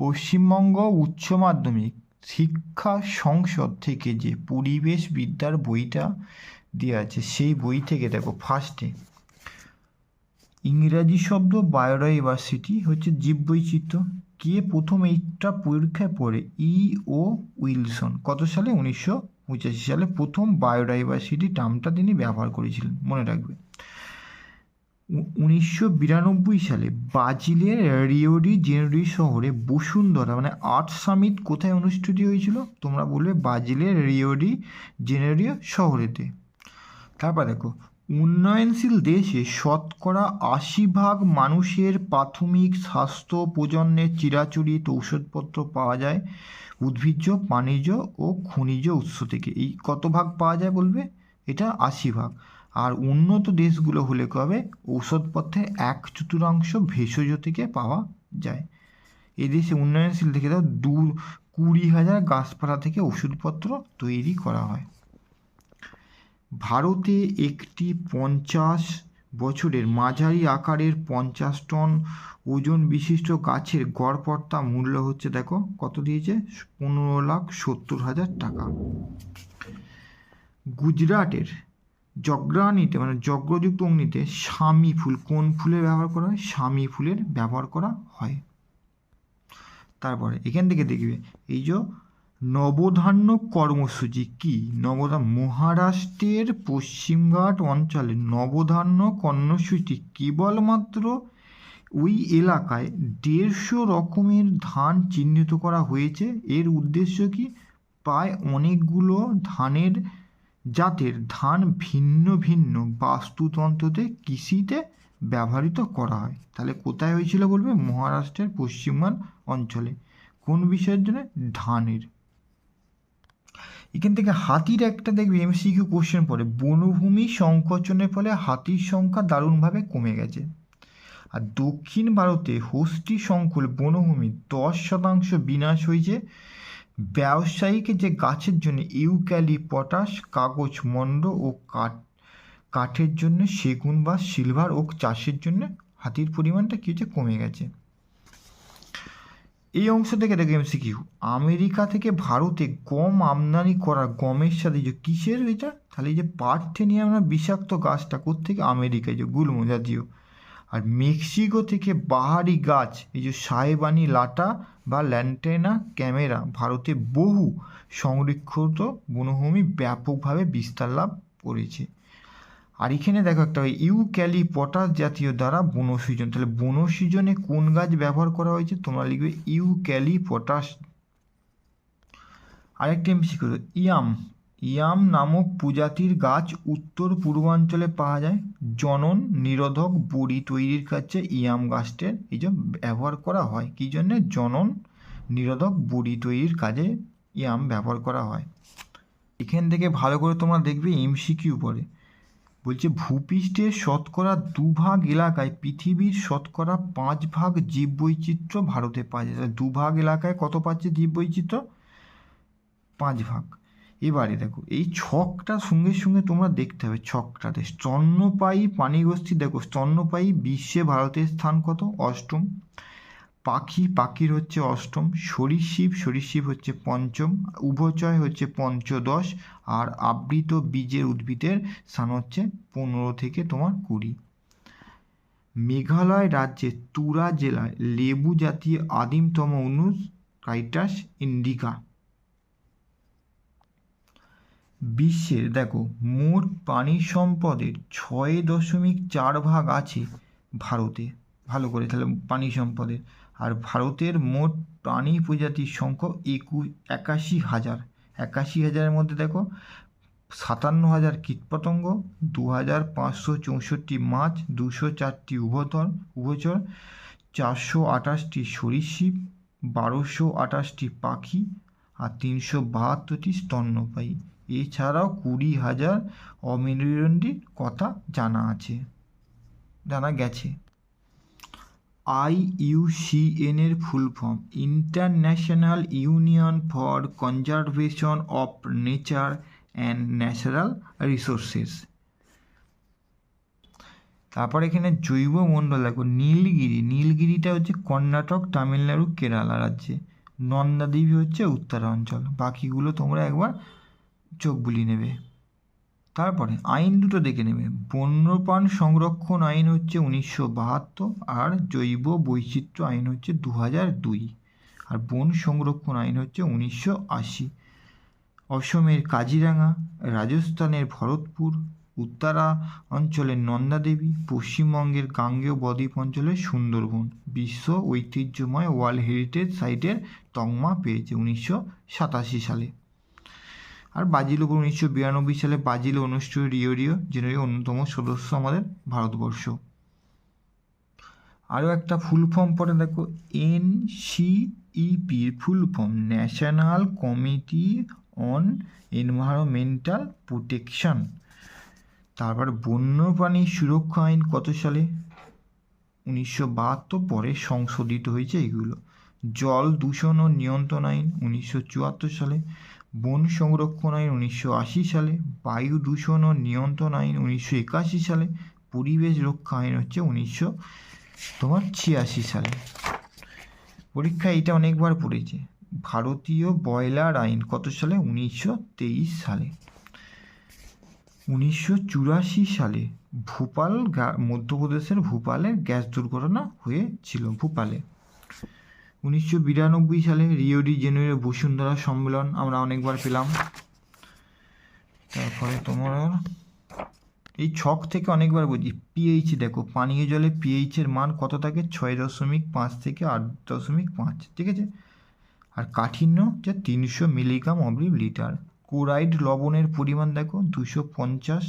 পশ্চিমবঙ্গ উচ্চ মাধ্যমিক শিক্ষা সংসদ থেকে যে পরিবেশ বিদ্যার বইটা দেওয়া আছে, সেই বই থেকে দেখো ফার্স্টে ইংরাজি শব্দ বায়োডাইভার্সিটি হচ্ছে জীববৈচিত্র্য। কে প্রথম এইটা পরীক্ষায় পড়ে? E O Wilson. কত সালে? উনিশশো পঁচাশি সালে প্রথম বায়োডাইভার্সিটি টার্মটা তিনি ব্যবহার করেছিলেন। মনে রাখবে। উনিশশো বিরানব্বই সালে ব্রাজিলের রিওডি জেনেরি শহরে বসুন্ধরা মানে আর্ট সামিট কোথায় অনুষ্ঠিত হয়েছিল? তোমরা বলবে ব্রাজিলের রিওডি জেনেরিও শহরেতে। তারপর দেখো, উন্নয়নশীল দেশে শতকরা আশি ভাগ মানুষের প্রাথমিক স্বাস্থ্য প্রজন্মের চিরাচরিত ঔষধপত্র পাওয়া যায় উদ্ভিজ্জ প্রাণীজ ও খনিজ উৎস থেকে। এই কত ভাগ পাওয়া যায় বলবে? এটা আশি ভাগ। আর উন্নত দেশগুলো হলে কবে? ঔষধপত্রের এক চতুর্থাংশ ভেষজ থেকে পাওয়া যায়। এই দেশে উন্নয়নশীল থেকে দাও, দু কুড়ি হাজার গাছপালা থেকে ওষুধপত্র তৈরি করা হয়। ভারতে একটি পঞ্চাশ বছরের মাঝারি আকারের পঞ্চাশ টন ওজন বিশিষ্ট গাছের গড়পড়তা মূল্য হচ্ছে দেখো, কত দিয়েছে? পনেরো লাখ সত্তর হাজার টাকা। গুজরাটের যজ্ঞানিতে মানে যজ্ঞযুক্ত অগ্নিতে স্বামী ফুল, কোন ফুলের ব্যবহার করা হয়? স্বামী ফুলের ব্যবহার করা হয়। তারপরে এখান থেকে দেখবে, এই যে নবধান্য কর্মসূচি কি? নবধান মহারাষ্ট্রের পশ্চিমঘাট অঞ্চলে নবধান্য কর্মসূচি কেবলমাত্র ওই এলাকায় দেড়শো রকমের ধান চিহ্নিত করা হয়েছে। এর উদ্দেশ্য কি? প্রায় অনেকগুলো ধানের জাতের ধান ভিন্ন ভিন্ন বাস্তুতন্ত্রতে কৃষিতে ব্যবহৃত করা হয়। তাহলে কোথায় হয়েছিল বলবে? মহারাষ্ট্রের পশ্চিমবঙ্গ অঞ্চলে। কোন বিষয়ের জন্য? ধানের। এখান থেকে হাতির একটা দেখবে এমসিকিউ কোশ্চেন পড়ে। বনভূমি সংকোচনের ফলে হাতির সংখ্যা দারুণভাবে কমে গেছে। আর দক্ষিণ ভারতে হস্তি সংকুল বনভূমি দশ শতাংশ বিনাশ হয়েছে। ব্যবসায়িক যে গাছের জন্য ইউক্যালি, পটাশ, কাগজ, মন্ড ও কাঠ, কাঠের জন্য সেগুন বা সিলভার ওক চাষের জন্য হাতির পরিমাণটা কী হচ্ছে কমে গেছে। এই অংশ থেকে দেখে এমসিকিউ আমেরিকা থেকে ভারতে গম আমদানি করা গমের সাথে যে কিসের এটা? তাহলে যে পার্থেনিয়াম বিষাক্ত গাছটা কোথেকে আমেরিকায় যে গুল্ম জাতীয়। আর মেক্সিকো থেকে বাহারি গাছ, এই যে সাহেবানি লাটা বা ল্যান্টেনা ক্যামেরা ভারতে বহু সংরক্ষিত বনভূমি ব্যাপকভাবে বিস্তার লাভ করেছে। আর এখানে দেখো একটা ইউক্যালি পটাস জাতীয় দ্বারা বনসৃজন তাহলে বনসৃজনে কোন গাছ ব্যবহার করা হয়েছে? তোমরা লিখবে ইউক্যালি পটাস আরেকটা এমসি করো ইয়াম। ইয়াম নামক প্রজাতির গাছ উত্তর পূর্বাঞ্চলে পাওয়া যায়। জনন, নিরোধক বড়ি তৈরির কাছে ইয়াম গাছটির এই যে ব্যবহার করা হয়। কী জন্যে? জনন, নিরোধক বড়ি তৈরির কাজে ইয়াম ব্যবহার করা হয়। এখান থেকে ভালো করে তোমরা দেখবে এমসিকিউ পড়ে বলছে, ভূপৃষ্ঠের শতকরা দুভাগ এলাকায় পৃথিবীর শতকরা পাঁচ ভাগ জীববৈচিত্র্য ভারতে পাওয়া যায়। দুভাগ এলাকায় কত পাচ্ছে জীববৈচিত্র্য? পাঁচ ভাগ এবারে দেখো, এই ছকটা সঙ্গে সঙ্গে তোমরা দেখতে হবে, ছকটাতে স্তন্যপায়ী প্রাণীগোষ্ঠী দেখো স্তন্যপায়ী বিশ্বে ভারতের স্থান কত? অষ্টম। পাখি, পাখির হচ্ছে অষ্টম। সরীসৃপ সরীসৃপ হচ্ছে পঞ্চম। উভচয় হচ্ছে পঞ্চদশ। আর আবৃত বীজের উদ্ভিদের স্থান হচ্ছে পনেরো থেকে তোমার কুড়ি। মেঘালয় রাজ্যের তুরা জেলায় লেবু জাতীয় আদিমতম অনুজ কাইটাস ইন্ডিকা। বিশ্বের দেখো, মোট প্রাণী সম্পদের ছয় দশমিক চার ভাগ আছে ভারতে। ভালো করে তাহলে প্রাণী সম্পদের। আর ভারতের মোট প্রাণী প্রজাতির সংখ্যা একু, একাশি হাজার। একাশি হাজারের মধ্যে দেখো, সাতান্ন হাজার কীটপতঙ্গ, দু হাজার পাঁচশো চৌষট্টি মাছ, দুশো চারটি উভতর উভচর, চারশো আঠাশটি সরীসৃপ, বারোশো আঠাশটি পাখি, আর তিনশো বাহাত্তরটি স্তন্যপায়ী। এছাড়াও কুড়ি হাজার অমেরুদণ্ডীর কথা জানা আছে, জানা গেছে। আইইউসিএন এর full form, international union for conservation of nature and natural resources. তারপর এখানে জৈব মণ্ডল দেখো, নীলগিরি। নীলগিরিটা হচ্ছে কর্ণাটক, তামিলনাড়ু, কেরালা রাজ্যে। নন্দাদেবী হচ্ছে উত্তরাঞ্চল। বাকিগুলো তোমরা একবার চোখ বুলিয়ে নেবে। তারপরে আইন দুটো দেখে নেবে। বন্যপ্রাণ সংরক্ষণ আইন হচ্ছে উনিশশো বাহাত্তর আর জৈব বৈচিত্র্য আইন হচ্ছে দু হাজার দুই। আর বন সংরক্ষণ আইন হচ্ছে উনিশশো আশি। অসমের কাজিরাঙা, রাজস্থানের ভরতপুর, উত্তরা অঞ্চলের নন্দাদেবী, পশ্চিমবঙ্গের গাঙ্গেয় বদ্বীপ অঞ্চলের সুন্দরবন। বিশ্ব ঐতিহ্যময় ওয়ার্ল্ড হেরিটেজ সাইটের তকমা পেয়েছে উনিশশো সাতাশি সালে। আর বাজিল উপর উনিশশো বিরানব্বই সালে বাজিল অনুষ্ঠিত রিও রিও জেনারি অন্যতম সদস্য আমাদের ভারতবর্ষ। আরও একটা ফুল ফর্ম পরে দেখো N সিইপির full form national committee on environmental protection তারপর বন্যপ্রাণী সুরক্ষা আইন কত সালে? উনিশশো বাহাত্তর পরে সংশোধিত হয়েছে এগুলো। জল দূষণ ও নিয়ন্ত্রণ আইন উনিশশো চুয়াত্তর সালে। বন সংরক্ষণ আইন উনিশশো আশি সালে, বায়ু দূষণ ও নিয়ন্ত্রণ আইন উনিশশো একাশি সালে, পরিবেশ রক্ষা আইন হচ্ছে উনিশশো তোমার ছিয়াশি সালে। পরীক্ষা এটা অনেকবার পড়েছে। ভারতীয় বয়লার আইন কত সালে? উনিশশো তেইশ সালে। উনিশশো চুরাশি সালে ভোপাল মধ্যপ্রদেশের ভোপালে গ্যাস দুর্ঘটনা হয়েছিল ভোপালে। উনিশশো বিরানব্বই সালে রিও ডি জেনুয়ের বসুন্ধরা সম্মেলন আমরা অনেকবার পেলাম। তারপরে তোমার এই ছক থেকে অনেকবার বুঝি পিএইচ দেখো, পানীয় জলে পিএইচের মান কত থাকে? ছয় দশমিক পাঁচ থেকে আট দশমিক পাঁচ, ঠিক আছে? আর কাঠিন্য যে তিনশো মিলিগ্রাম অব্লিক লিটার ক্লোরাইড লবণের পরিমাণ দেখো, দুশো পঞ্চাশ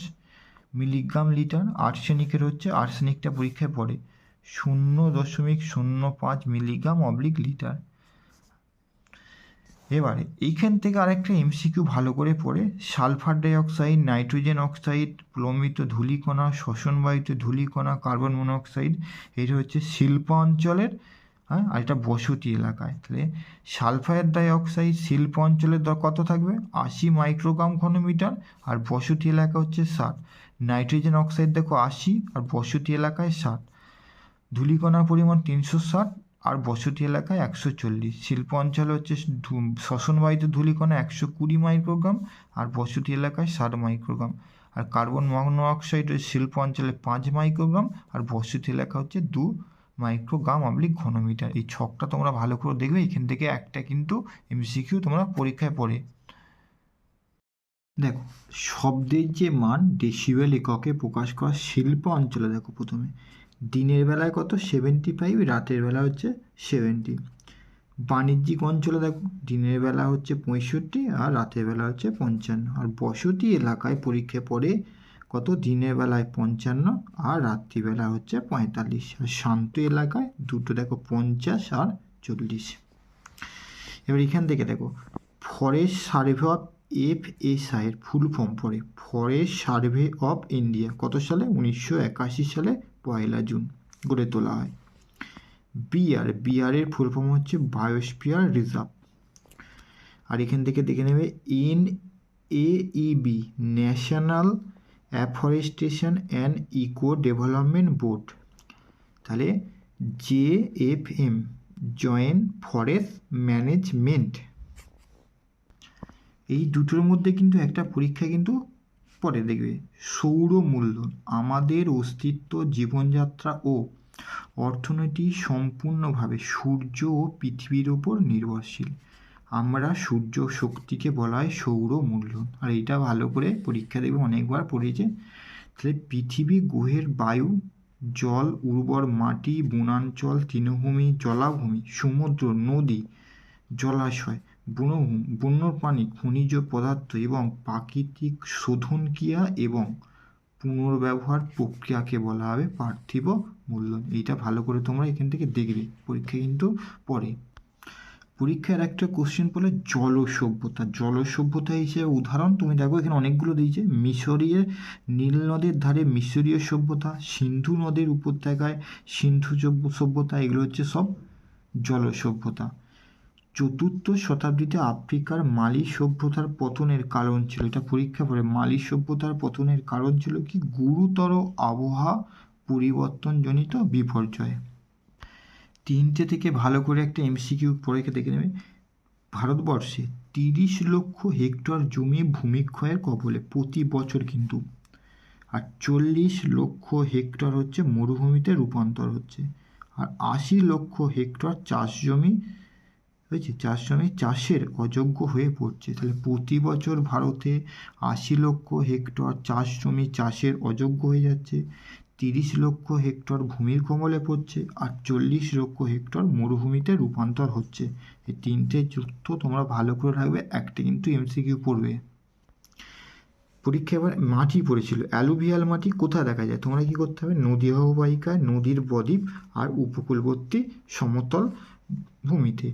মিলিগ্রাম লিটার আর্সেনিকের হচ্ছে, আর্সেনিকটা পরীক্ষায় পড়ে। শূন্য দশমিক শূন্য পাঁচ মিলিগ্রাম অবলিক লিটার। এবারে এইখান থেকে আরেকটা এমসিকিউ ভালো করে পড়ে। সালফার ডাইঅক্সাইড, নাইট্রোজেন অক্সাইড প্লমিত ধূলিকণা শ্বসনবায়ুতে ধূলিকণা, কার্বন মনোক্সাইড, এটা হচ্ছে শিল্প অঞ্চলের হ্যাঁ আর এটা বসতি এলাকায়। তাহলে সালফার ডাইঅক্সাইড শিল্প অঞ্চলের দর কত থাকবে? আশি মাইক্রোগ্রাম ঘনমিটার, আর বসতি এলাকা হচ্ছে ষাট। নাইট্রোজেন অক্সাইড দেখো আশি, আর বসতি এলাকায় ষাট। ধূলিকণার পরিমাণ তিনশো ষাট আর বসতি এলাকায় একশো চল্লিশ। শিল্প অঞ্চলে হচ্ছে শ্বসনবায়ুতে ধূলিকণা একশো কুড়ি মাইক্রোগ্রাম আর বসতি এলাকায় ষাট মাইক্রোগ্রাম। আর কার্বন মনোঅক্সাইড শিল্প অঞ্চলে পাঁচ মাইক্রোগ্রাম আর বসতি এলাকা হচ্ছে দু মাইক্রোগ্রাম অবলিক ঘনমিটার। এই ছকটা তোমরা ভালো করে দেখবে, এখান থেকে একটা কিন্তু এমসিকিউ তোমরা পরীক্ষায় পড়ে। দেখো, শব্দের যে মান ডেসিবেল এককে প্রকাশ করা শিল্প অঞ্চলে দেখো প্রথমে। দিনের বেলায় কত? সেভেন্টি ফাইভ রাতের বেলা হচ্ছে সেভেন্টি বাণিজ্যিক অঞ্চলে দেখো, দিনের বেলা হচ্ছে পঁয়ষট্টি আর রাতের বেলা হচ্ছে পঞ্চান্ন। আর বসতি এলাকায় পরীক্ষা পড়ে কত? দিনের বেলায় পঞ্চান্ন আর রাত্রিবেলা হচ্ছে পঁয়তাল্লিশ। আর শান্ত এলাকায় দুটো দেখো, পঞ্চাশ আর চল্লিশ। এবার এখান থেকে দেখো ফরেস্ট সার্ভে অফ এফ আইয়ের ফুল ফর্ম পড়ে। ফরেস্ট সার্ভে অফ ইন্ডিয়া কত সালে? উনিশশো একাশি সালে পয়লা জুন গড়ে তোলা হয়। বিআর বিআরের ফুল ফর্ম হচ্ছে বায়োস্পিয়ার রিজার্ভ আর এখান থেকে দেখে নেবে N AEB national afforestation and eco development board তাহলে J F M joint forest management এই দুটোর মধ্যে কিন্তু একটা পরীক্ষা কিন্তু পরে দেখবে সৌর মূলধন আমাদের অস্তিত্ব, জীবনযাত্রা ও অর্থনীতি সম্পূর্ণভাবে সূর্য ও পৃথিবীর ওপর নির্ভরশীল। আমরা সূর্য শক্তিকে বলা হয় সৌর মূলধন আর এটা ভালো করে পরীক্ষা দেবে অনেকবার পড়েছে তাহলে পৃথিবী, গ্রহের বায়ু, জল, উর্বর মাটি, বনাঞ্চল, তৃণভূমি, জলাভূমি, সমুদ্র, নদী, জলাশয় বনভূমি বন্যপ্রাণী খনিজ পদার্থ এবং প্রাকৃতিক শোধনক্রিয়া এবং পুনর্ব্যবহার প্রক্রিয়াকে বলা হবে পার্থিব মূল্যন এইটা ভালো করে তোমরা এখান থেকে দেখবে, পরীক্ষা কিন্তু পড়ে পরীক্ষার একটা কোশ্চেন বলে জল সভ্যতা জল সভ্যতা হিসেবে উদাহরণ, তুমি দেখো এখানে অনেকগুলো দিয়েছে। মিশরীয় নীল নদের ধারে মিশরীয় সভ্যতা, সিন্ধু নদের উপত্যকায় সিন্ধু সভ্যতা, এগুলো হচ্ছে সব জল সভ্যতা চতুর্থ শতাব্দীতে আফ্রিকার মালি সভ্যতার পতনের কারণ ছিল। এটা পরীক্ষা পড়ে মালি সভ্যতার পতনের কারণ ছিল কি? গুরুতর আবহাওয়া পরিবর্তনজনিত বিপর্যয়। তিনটে থেকে ভালো করে একটা এমসিকিউ পড়ে দেখে নেবে। ভারতবর্ষে তিরিশ লক্ষ হেক্টর জমি ভূমিক্ষয়ের কবলে প্রতি বছর কিন্তু। আর চল্লিশ লক্ষ হেক্টর হচ্ছে মরুভূমিতে রূপান্তর হচ্ছে। আর আশি লক্ষ হেক্টর চাষ জমি হয়েছে? চাষ জমি চাষের অযোগ্য হয়ে পড়ছে। তাহলে প্রতি বছর ভারতে আশি লক্ষ হেক্টর চাষ জমি চাষের অযোগ্য হয়ে যাচ্ছে। তিরিশ লক্ষ হেক্টর ভূমির কমলে পড়ছে। আর চল্লিশ লক্ষ হেক্টর মরুভূমিতে রূপান্তর হচ্ছে। এই তিনটে যুক্ত তোমরা ভালো করে রাখবে, একটা কিন্তু এমসিকিউ পড়বে। পরীক্ষা এবার মাটি পড়েছিল। অ্যালুভিয়াল মাটি কোথায় দেখা যায়? তোমরা কি করতে হবে? নদী অববাহিকায় নদীর বদ্বীপ আর উপকূলবর্তী সমতল ভূমিতে।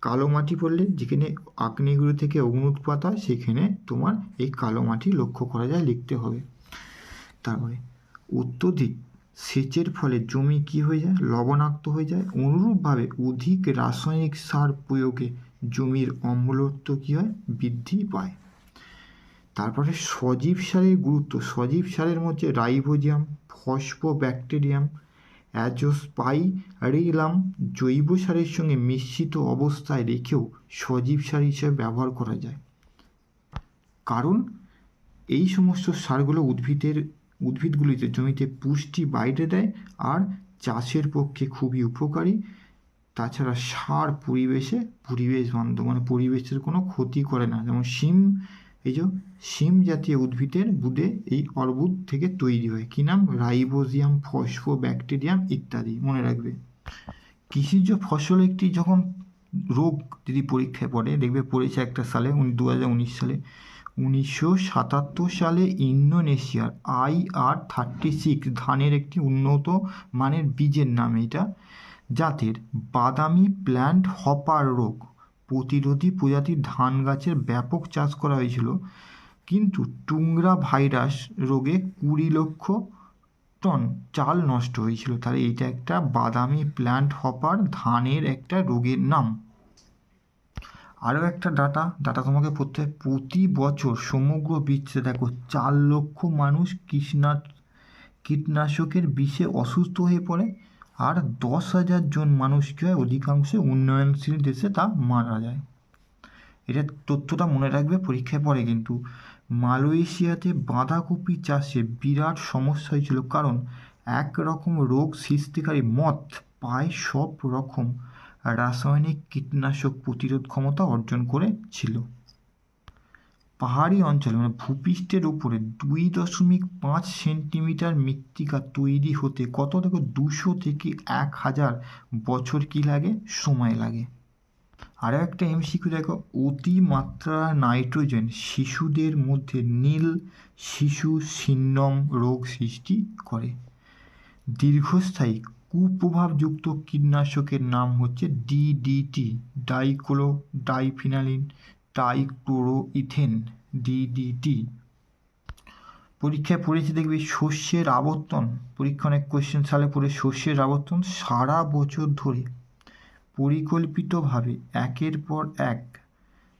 কালো মাটি পড়লে যেখানে আগ্নেয়গিরি থেকে অগ্নি উৎপাত হয়, সেখানে তোমার এই কালো মাটি লক্ষ্য করা যায়, লিখতে হবে। তারপরে অত্যধিক সেচের ফলে জমি কি হয়ে যায়? লবণাক্ত হয়ে যায়। অনুরূপভাবে অধিক রাসায়নিক সার প্রয়োগে জমির অম্লত্ব কী হয়? বৃদ্ধি পায়। তারপরে, সজীব সারের গুরুত্ব। সজীব সারের মধ্যে রাইবোজিয়াম, ফসফোব্যাকটেরিয়াম অ্যাজোস্পাইরিলাম জৈব সারের সঙ্গে মিশ্রিত অবস্থায় রেখেও সজীব সার হিসেবে ব্যবহার করা যায়। কারণ এই সমস্ত সারগুলো উদ্ভিদের, উদ্ভিদগুলিতে জমিতে পুষ্টি বাইরে দেয় আর চাষের পক্ষে খুবই উপকারী। তাছাড়া সার পরিবেশে পরিবেশ বান্ধব মানে পরিবেশের কোনো ক্ষতি করে না। যেমন শিম, এই যে শিম জাতীয় উদ্ভিদের বুদে এই অর্বুদ থেকে তৈরি হয়। কী নাম? রাইবোজিয়াম, ফসফো, ব্যাকটেরিয়াম ইত্যাদি। মনে রাখবে। কৃষিজ ফসল একটি যখন রোগ যদি পরীক্ষায় পড়ে, দেখবে পড়েছে একটা সালে দু হাজার উনিশ সালে। উনিশশো সাতাত্তর সালে ইন্দোনেশিয়ার আই আর থার্টি সিক্স ধানের একটি উন্নত মানের বীজের নাম এটা। জাতের বাদামি প্ল্যান্ট হপার রোগ। প্রতিরোধী প্রজাতির ধান গাছের ব্যাপক চাষ করা হয়েছিল। কিন্তু টুংরা ভাইরাস রোগে কুড়ি লক্ষ টন চাল নষ্ট হয়েছিল। তাহলে এইটা একটা বাদামি প্ল্যান্ট হপার ধানের একটা রোগের নাম। আরও একটা ডাটা ডাটা তোমাকে পড়তে প্রতি বছর সমগ্র বিশ্বে দেখো চার লক্ষ মানুষ কৃষ্ণা, কীটনাশকের বিষে অসুস্থ হয়ে পড়ে আর দশ হাজার জন মানুষ কী হয় অধিকাংশ উন্নয়নশীল দেশে তা মারা যায়। এটা তথ্যটা মনে রাখবে, পরীক্ষায় পড়ে কিন্তু। মালয়েশিয়াতে বাঁধাকপি চাষে বিরাট সমস্যা হয়েছিল কারণ এক রকম রোগ সৃষ্টিকারী মত পায় সব রকম রাসায়নিক কীটনাশক প্রতিরোধ ক্ষমতা অর্জন করেছিল। পাহাড়ি অঞ্চলে মানে ভূপৃষ্ঠের উপরে দুই দশমিক পাঁচ সেন্টিমিটার মৃত্তিকা তৈরি হতে কত দেখো দুশো থেকে এক হাজার বছর কি লাগে? সময় লাগে। আরও একটা এমসিকিউ দেখো, অতিমাত্রা নাইট্রোজেন শিশুদের মধ্যে নীল শিশু সিন্নম রোগ সৃষ্টি করে। দীর্ঘস্থায়ী কুপ্রভাবযুক্ত কীটনাশকের নাম হচ্ছে ডিডিটি ডাইক্লো ডাইফিনালিন ডাইক্লোরোইথেন ডিডিটি পরীক্ষায় পড়েছে দেখবি শস্যের আবর্তন, পরীক্ষা অনেক কোয়েশ্চেন সালে পড়ে শস্যের আবর্তন সারা বছর ধরে পরিকল্পিতভাবে একের পর এক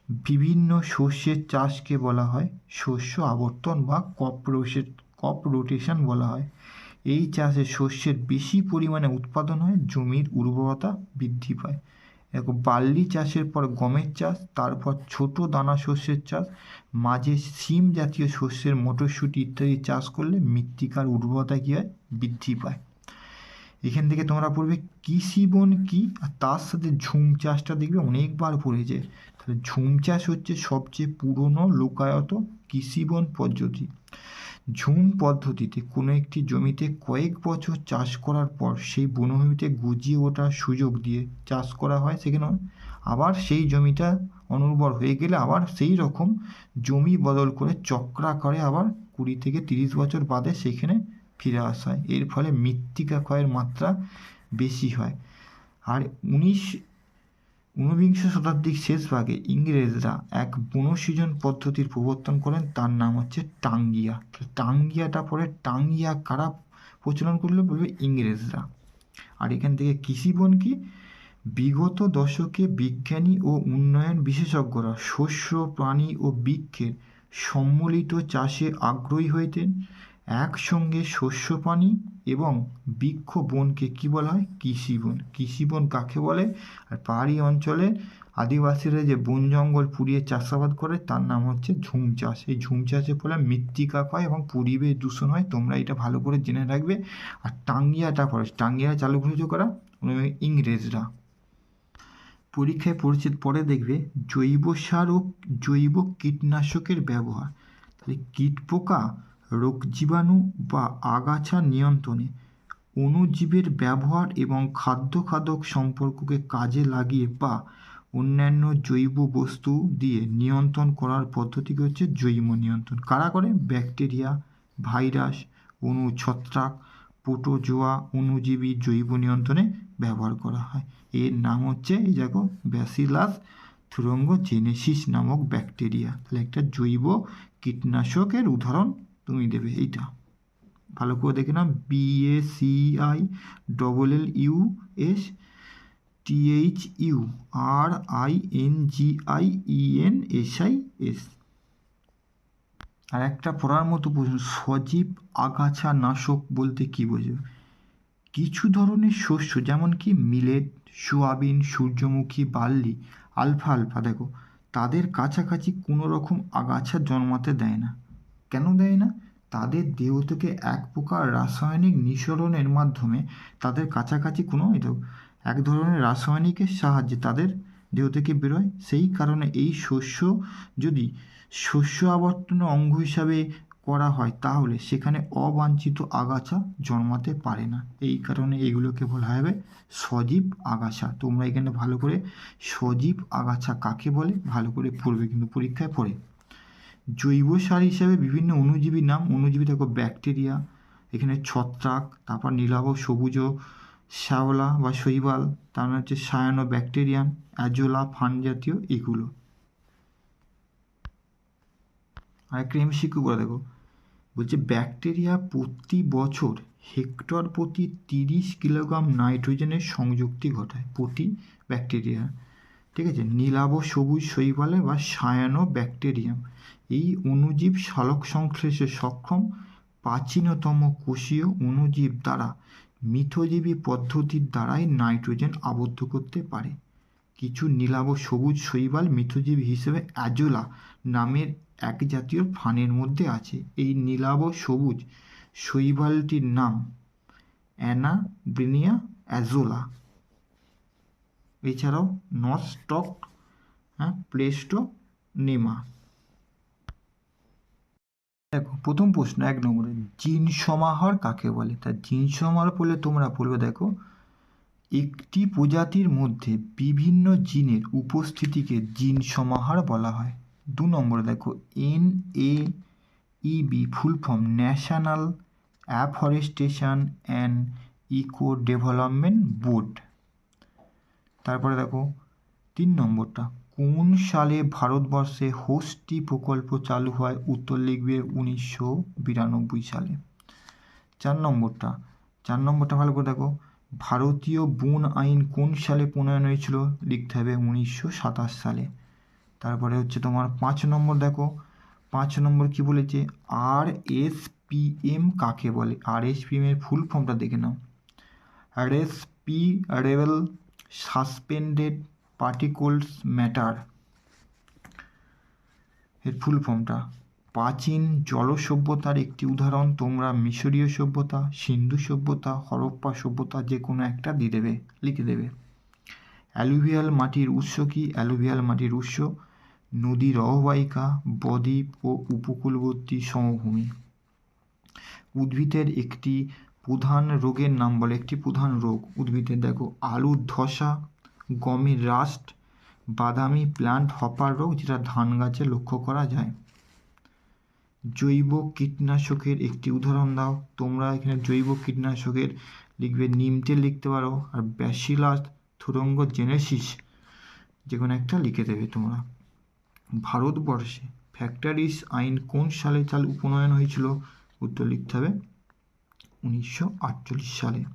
বিভিন্ন শস্যের চাষকে বলা হয় শস্য আবর্তন বা কপ কপ রোটেশন বলা হয়। এই চাষে শস্যের বেশি পরিমাণে উৎপাদন হয়, জমির উর্বরতা বৃদ্ধি পায়। দেখো বার্লি চাষের পর গমের চাষ, তারপর ছোট দানা শস্যের চাষ, মাঝে সিম জাতীয় শস্যের মটরশুঁটি ইত্যাদি চাষ করলে মৃত্তিকার উর্বরতা কী হয়? বৃদ্ধি পায়। এখান থেকে তোমরা পড়বে কৃষি বন কী? আর তার সাথে ঝুম চাষটা দেখবে অনেকবার পড়েছে। তাহলে ঝুম চাষ হচ্ছে সবচেয়ে পুরনো, লোকায়ত কৃষি বন পদ্ধতি। ঝুম পদ্ধতিতে কোনো একটি জমিতে কয়েক বছর চাষ করার পর সেই বনভূমিতে গজিয়ে ওঠার সুযোগ দিয়ে চাষ করা হয় সেখানে আবার সেই জমিটা অনুর্বর হয়ে গেলে আবার সেই রকম জমি বদল করে চক্রাকারে আবার কুড়ি থেকে তিরিশ বছর বাদে সেখানে ফিরে আসা হয়। এর ফলে মৃত্তিকা ক্ষয়ের মাত্রা বেশি হয়। আর উনিশ ঊনবিংশ শতাব্দীর শেষ ভাগে ইংরেজরা এক বনসৃজন পদ্ধতির প্রবর্তন করেন। তার নাম হচ্ছে টাঙ্গিয়া। টাঙ্গিয়াটা পরে টাঙ্গিয়া কারা প্রচলন করল বলবে ইংরেজরা। আর এখান থেকে কৃষিবন কি? বিগত দশকে বিজ্ঞানী ও উন্নয়ন বিশেষজ্ঞরা শস্য, প্রাণী ও বৃক্ষের সম্মিলিত চাষে আগ্রহী হইতেন। একসঙ্গে শস্য পানি এবং বৃক্ষ বনকে কী বলা হয়? কৃষি বন। কৃষি বন কাকে বলে? আর পাহাড়ি অঞ্চলে আদিবাসীরা যে বন জঙ্গল পুড়িয়ে চাষাবাদ করে, তার নাম হচ্ছে ঝুম চাষ। এই ঝুম চাষের ফলে মৃত্তিকা হয় এবং পরিবেশ দূষণ হয়। তোমরা এটা ভালো করে জেনে রাখবে। আর টাঙ্গিয়াটা ফরেস্ট টাঙ্গিয়া চালু করেছে করা? ইংরেজরা। পরীক্ষায় পড়ছে, পরে দেখবে। জৈব সার ও জৈব কীটনাশকের ব্যবহার। তাহলে কীট পোকা রোগ জীবাণু বা আগাছা নিয়ন্ত্রণে অণুজীবের ব্যবহার এবং খাদ্য খাদক সম্পর্ককে কাজে লাগিয়ে বা অন্যান্য জৈব বস্তু দিয়ে নিয়ন্ত্রণ করার পদ্ধতিকে হচ্ছে জৈব নিয়ন্ত্রণ। কারা করে? ব্যাকটেরিয়া, ভাইরাস, অণু ছত্রাক, প্রোটোজোয়া অণুজীবী জৈব নিয়ন্ত্রণে ব্যবহার করা হয়। এর নাম হচ্ছে, এই দেখো ব্যাসিলাস থুরঙ্গোজেনেসিস নামক ব্যাকটেরিয়া। তাহলে একটা জৈব কীটনাশকের উদাহরণ তুমি দেবে এইটা। ভালো করে দেখে নাও। BACI double L U S T H U R I N G I E N S I S R একটা পড়ার মতো প্রশ্ন, সজীব আগাছা নাশক বলতে কী বোঝাবে? কিছু ধরনের শস্য যেমন কি মিলেট, সোয়াবিন, সূর্যমুখী, বার্লি, আলফা আলফা, দেখো, তাদের কাছাকাছি কোনো রকম আগাছা জন্মাতে দেয় না। কেন দেয় না? তাদের দেহ থেকে এক প্রকার রাসায়নিক নিঃসরণের মাধ্যমে তাদের কাছাকাছি কোনো এক ধরনের রাসায়নিকের সাহায্যে তাদের দেহ থেকে বেরোয়। সেই কারণে এই শস্য যদি শস্য আবর্তনের অঙ্গ হিসাবে করা হয়, তাহলে সেখানে অবাঞ্ছিত আগাছা জন্মাতে পারে না। এই কারণে এগুলোকে বলা হবে সজীব আগাছা। তোমরা এখানে ভালো করে সজীব আগাছা কাকে বলে? ভালো করে পড়বে কিন্তু পরীক্ষায় পড়ে। জৈব সার হিসাবে বিভিন্ন অণুজীবীর নাম অণুজীবী দেখো ব্যাকটেরিয়া, এখানে ছত্রাক, তারপর নীলাভ, সবুজ শ্যাওলা বা শৈবাল, তার মানে হচ্ছে সায়ানো ব্যাকটেরিয়াম অ্যাজোলা ফান জাতীয় এগুলো। আর আরেকটা এমসিকিউ করে দেখো। বলছে, ব্যাকটেরিয়া প্রতি বছর হেক্টর প্রতি তিরিশ কিলোগ্রাম নাইট্রোজেনের সংযুক্তি ঘটায় প্রতি ব্যাকটেরিয়া। ঠিক আছে? নীলাভ, সবুজ, শৈবালে বা সায়ানো ব্যাকটেরিয়াম এই অণুজীব সালোক সংশ্লেষে সক্ষম, প্রাচীনতম কোষীয় অণুজীব দ্বারা মিথজীবী পদ্ধতির দ্বারাই নাইট্রোজেন আবদ্ধ করতে পারে। কিছু নীলাভ সবুজ শৈবাল মিথজীবী হিসেবে অ্যাজোলা নামের এক জাতীয় ফানের মধ্যে আছে। এই নীলাভ সবুজ শৈবালটির নাম অ্যানা অ্যানাব্রিনিয়া অ্যাজোলা। এছাড়াও নস্টক হ্যাঁ প্লেস্টো নেমা দেখো, প্রথম প্রশ্ন এক নম্বরে, জিন সমাহার কাকে বলে? তা জিন সমাহার বলে তোমরা বলবে দেখো, একটি প্রজাতির মধ্যে বিভিন্ন জিনের উপস্থিতিকে জিন সমাহার বলা হয়। দু নম্বরে দেখো, N A EB full form, national afforestation and eco development board. তারপরে দেখো, তিন নম্বরটা কোন সালে ভারতবর্ষে হোস্টি প্রকল্প চালু হয়? উত্তর লিখবে উনিশশো বিরানব্বই সালে। চার নম্বরটা। চার নম্বরটা ভালো করে দেখো। ভারতীয় বন আইন কোন সালে প্রণয়ন হয়েছিল? লিখতে হবে উনিশশো সাতাশ সালে। তারপরে হচ্ছে তোমার পাঁচ নম্বর দেখো। পাঁচ নম্বর কি বলেছে? আর এস পি এম কাকে বলে? আর এস পি এমের ফুল ফর্মটা দেখে নাও। R S P respirable suspended particles matter এর ফুল ফর্মটা প্রাচীন জল সভ্যতার একটি উদাহরণ, তোমরা মিশরীয় সভ্যতা, সিন্ধু সভ্যতা, হরপ্পা সভ্যতা যে কোনো একটা দিয়ে দেবে, লিখে দেবে। অ্যালুভিয়াল মাটির উৎস কি? অ্যালুভিয়াল মাটির উৎস নদীর অববাহিকা বদ্বীপ ও উপকূলবর্তী সমভূমি। উদ্ভিদের একটি প্রধান রোগের নাম বলে, একটি প্রধান রোগ। উদ্ভিদের, দেখো, আলুর ধসা গমের রাস্ট, বাদামি প্ল্যান্ট হপার রোগ যেটা ধান গাছে লক্ষ্য করা যায়। জৈব কীটনাশকের একটি উদাহরণ দাও। তোমরা এখানে জৈব কীটনাশকের লিখবে নিমতেল লিখতে পারো আর ব্যাসিলাস থুরঙ্গ জেনেসিস যে কোনো একটা লিখে দেবে তোমরা। ভারতবর্ষে ফ্যাক্টরিস আইন কোন সালে চাল উপনয়ন হয়েছিল? উত্তর লিখতে হবে উনিশশো আটচল্লিশ সালে।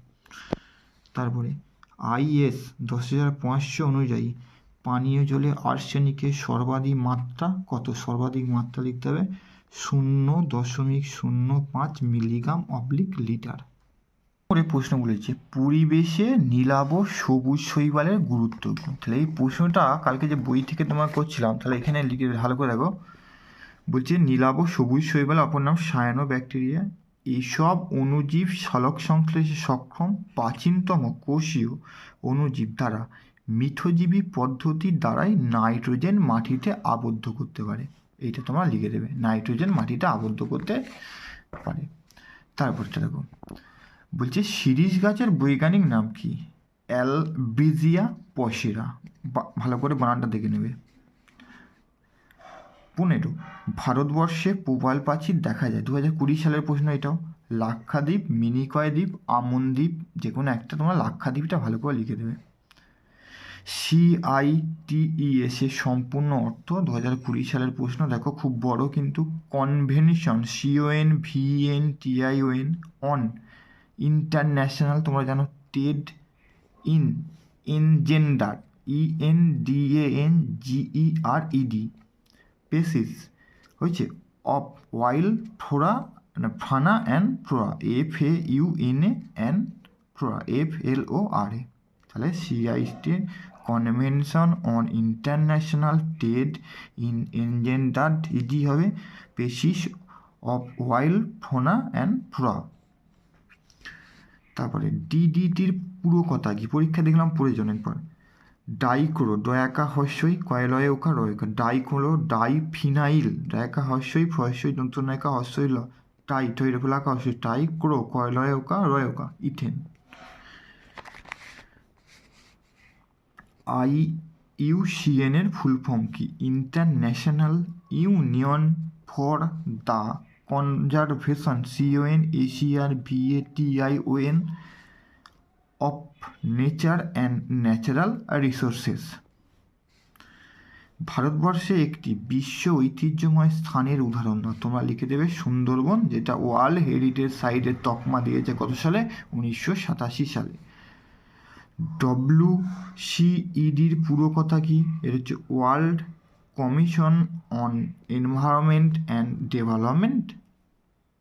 তারপরে আইএস দশ হাজার পাঁচশো অনুযায়ী পানীয় জলে আর্সেনিকের সর্বাধিক মাত্রা কত? সর্বাধিক মাত্রা লিখতে হবে শূন্য দশমিক শূন্য পাঁচ মিলিগ্রাম অবলিক লিটার। করে প্রশ্ন বলেছে, পরিবেশে নীলাভ সবুজ শৈবালের গুরুত্ব তাহলে এই প্রশ্নটা কালকে যে বই থেকে তোমার করছিলাম, তাহলে এখানে লিখে ভালো করে দেখো। বলছে, নীলাভ সবুজ শৈবাল, অপর নাম সায়ানো ব্যাকটেরিয়া। এইসব অণুজীব সালোক সংশ্লেষে সক্ষম প্রাচীনতম কোষীয় অণুজীব দ্বারা মিথজীবী পদ্ধতির দ্বারাই নাইট্রোজেন মাটিতে আবদ্ধ করতে পারে। এইটা তোমরা লিখে দেবে। নাইট্রোজেন মাটিতে আবদ্ধ করতে পারে। তারপরটা দেখো। বলছে শিরিষ গাছের বৈজ্ঞানিক নাম কি? অ্যালবিজিয়া পশেরা ভালো করে বানানটা দেখে নেবে। পনেরো। ভারতবর্ষে প্রবাল প্রাচীর দেখা যায়। দু হাজার কুড়ি সালের প্রশ্ন এটাও। লাক্ষাদ্বীপ মিনিকয় দ্বীপ আমন দ্বীপ যে কোনো একটা তোমরা লাক্ষাদ্বীপটা ভালো করে লিখে দেবে। সিআইটিইএস এর সম্পূর্ণ অর্থ দু হাজার কুড়ি সালের প্রশ্ন। দেখো, খুব বড় কিন্তু। Convention CON VN TION on. International, তোমরা জানো Ted in, endanger EN DAN GER ED species হয়েছে অফ ওয়াইল্ড ফ্লোরা মানে fauna and flora F A U N A and flora F L O R A তাহলে সিআইটির convention on international trade in endangered ED হবে species of wild fauna and flora তারপরে ডিডিটির পুরো কথা কি? পরীক্ষা দেখলাম প্রয়োজনের পর। ডাইক্রো ডয়াকা হস্যই কয়লয়ে ওকা রয়কা ডাইক্রো ডাইফিনাইল, ডয়াকা হস্যই, ফস্যই দন্তনায়কা হস্যই, ল, টাই টৈরে ফেলাকা হস্যই, টাইক্রো, কয়লয়ে ওকা রয়কা ইথেন। আই ইউ ইউসিএনের ফুল ফর্ম কি international union for the conservation CON এশিয়ার VATION of nature and natural resources ভারতবর্ষে একটি বিশ্ব ঐতিহ্যময় স্থানের উদাহরণ। তোমরা লিখে দেবে সুন্দরবন, যেটা ওয়ার্ল্ড হেরিটেজ সাইটের তকমা দিয়েছে কত সালে? উনিশশো সাতাশি সালে। ডব্লিউ সিইডির পুরো কথা কি? এর হচ্ছে world commission on environment and development.